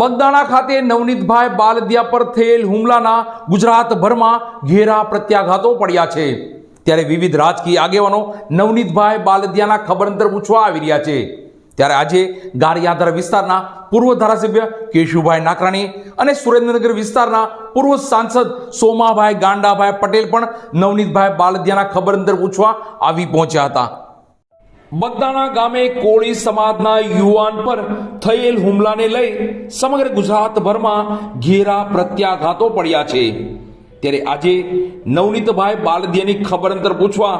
બગદાણા ખાતે નવનીતભાઈ બાલદિયા પર થયેલ હુમલાના ગુજરાતભરમાં ઘેરા પ્રત્યાઘાતો પડ્યા છે. ત્યારે વિવિધ રાજકીય આગેવાનો નવનીતભાઈ બાલદિયાના ખબર અંતર પૂછવા આવી રહ્યા છે. ત્યારે આજે ગારિયાધર વિસ્તારના પૂર્વ ધારાસભ્ય કેશુભાઈ નાકરાણી અને સુરેન્દ્રનગર વિસ્તારના પૂર્વ સાંસદ સોમાભાઈ ગાંડાભાઈ પટેલ પણ નવનીતભાઈ બાલદિયાના ખબર અંતર પૂછવા આવી પહોંચ્યા હતા. બગદાણા ગામે કોળી સમાજના યુવાન પર થયેલ હુમલાને લઈ સમગ્ર ગુજરાતભરમાં ઘેરા પ્રત્યાઘાતો પડ્યા છે. ત્યારે આજે નવનીતભાઈ બાલદિયાની ખબર અંતર પૂછવા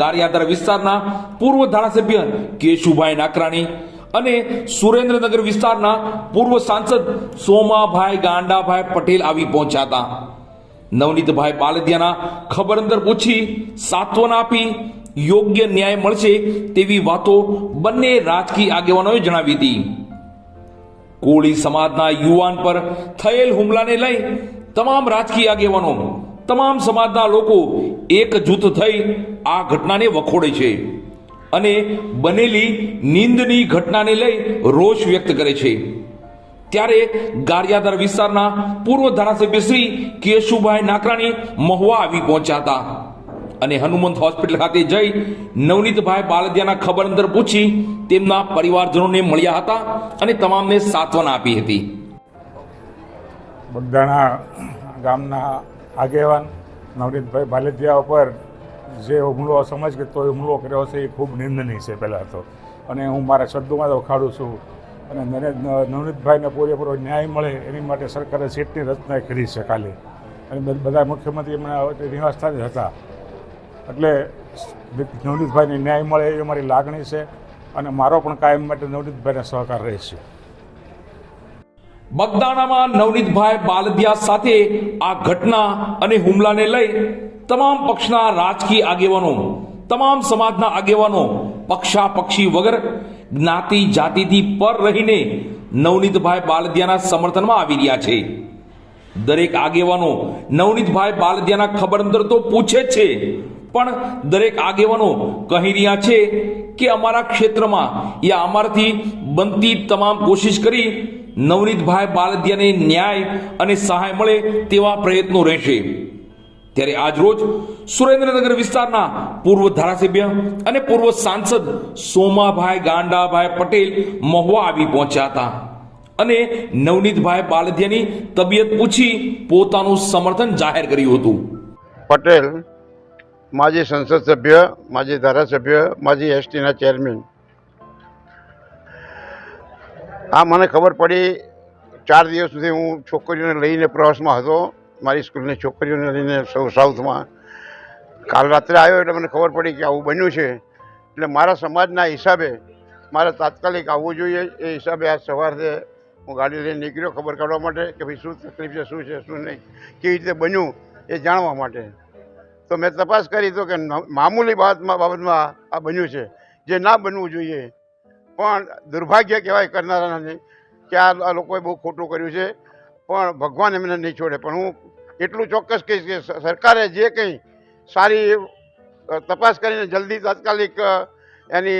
ગારિયાદર વિસ્તારના પૂર્વ ધારાસભ્ય કેશુભાઈ નાકરાણી અને સુરેન્દ્રનગર વિસ્તારના પૂર્વ સાંસદ સોમાભાઈ ગાંડાભાઈ પટેલ આવી પહોંચ્યા હતા. નવનીતભાઈ બાલદિયાના ખબર અંતર પૂછી સાંત્વના આપી યોગ્ય ન્યાય મળશે તેવી વાતો બંને રાજકીય આગેવાનોએ જણાવી હતી. કોળી સમાજના યુવાન પર થયેલ હુમલાને લઈ તમામ રાજકીય આગેવાનો, તમામ સમાજના લોકો એક જૂથ થઈ આ ઘટનાને વખોડે છે અને બનેલી નિંદની ઘટનાને લઈ રોષ વ્યક્ત કરે છે. ત્યારે ગારિયાદર વિસ્તારના પૂર્વ ધારાસભ્ય શ્રી કેશુભાઈ નાકરાણી મહુવા આવી પહોંચ્યા હતા. અને હનુમંત હોસ્પિટલ ખાતે જઈ નવનીતભાઈ બાલદિયાના ખબર અંતર પૂછી તેમના પરિવારજનોને મળ્યા હતા અને તમામને સાંત્વના આપી હતી. બગદાણા ગામના આગેવાન નવનીતભાઈ બાલદિયા ઉપર જે હુમલો સમજ કે તો હુમલો કર્યો છે એ ખૂબ નિંદનીય છે પહેલાં તો. અને હું મારા શબ્દોમાં તો વખાડું છું. અને નવનીતભાઈને પૂરેપૂરો ન્યાય મળે એની માટે સરકારે સીટની રચના કરી છે કાલે અને બધા મુખ્યમંત્રી એમના નિવાસ સ્થાને હતા. એટલે નવનીતભાઈને ન્યાય મળે એ મારી લાગણી છે અને મારો પણ કાયમ માટે નવનીતભાઈને સહકાર રહેશે બગદાણામાં નવનીતભાઈ બાલદિયા સાથે આ ઘટના અને હુમલાને લઈ તમામ પક્ષના રાજકીય આગેવાનો, તમામ સમાજના આગેવાનો પક્ષા પક્ષી વગર જ્ઞાતિ જાતિથી પર રહીને નવનીતભાઈ બાલદિયાના સમર્થનમાં આવી રહ્યા છે. દરેક આગેવાનો નવનીતભાઈ બાલદિયાના ખબર અંતર તો પૂછે છે પણ દરેક આગેવાનો કહી રહ્યા છે કે અમારા ક્ષેત્રમાં યા અમારાથી બનતી તમામ કોશિશ કરી નવનીતભાઈ બાલદિયાને ન્યાય અને સહાય મળે તેવા પ્રયત્નો રહેશે. ત્યારે આજરોજ સુરેન્દ્રનગર વિસ્તારના પૂર્વ ધારાસભ્ય અને પૂર્વ સાંસદ સોમાભાઈ ગાંડાભાઈ પટેલ મહુવા આવી પહોંચ્યા હતા અને નવનીતભાઈ બાલદિયાની તબિયત પૂછી પોતાનું સમર્થન જાહેર કર્યું હતું. પટેલ માજી સંસદ સભ્ય, માજી ધારાસભ્ય, માજી એસટીના ચેરમેન. આ મને ખબર પડી ચાર દિવસ સુધી હું છોકરીઓને લઈને પ્રવાસમાં હતો. મારી સ્કૂલની છોકરીઓને લઈને સૌ સાઉથમાં. કાલ રાત્રે આવ્યો એટલે મને ખબર પડી કે આવું બન્યું છે. એટલે મારા સમાજના હિસાબે, મારે તાત્કાલિક આવવું જોઈએ. એ હિસાબે આજ સવારે હું ગાડી લઈને નીકળ્યો ખબર કાઢવા માટે કે ભાઈ શું તકલીફ છે, શું છે, શું નહીં, કેવી રીતે બન્યું એ જાણવા માટે. તો મેં તપાસ કરી તો કે મામૂલી બાબતમાં બાબતમાં આ બન્યું છે. જે ના બનવું જોઈએ. પણ દુર્ભાગ્ય કહેવાય કરનારાને કે આ લોકોએ બહુ ખોટું કર્યું છે. પણ ભગવાન એમને નહીં છોડે. પણ હું એટલું ચોક્કસ કહીશ કે સરકારે જે કંઈ સારી તપાસ કરીને જલ્દી તાત્કાલિક એની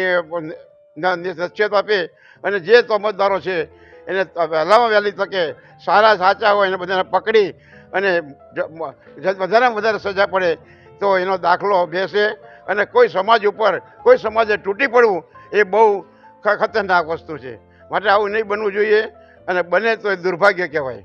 ન- ન- આપે અને જે તોમતદારો છે એને વહેલામાં વહેલી તકે સારા સાચા હોય એને બધાને પકડી અને વધારેમાં વધારે સજા પડે તો એનો દાખલો બેસે અને કોઈ સમાજ ઉપર, કોઈ સમાજે તૂટી પડવું, એ બહુ ખતરનાક વસ્તુ છે. માટે આવું નહીં બનવું જોઈએ અને બને તો એ દુર્ભાગ્ય કહેવાય.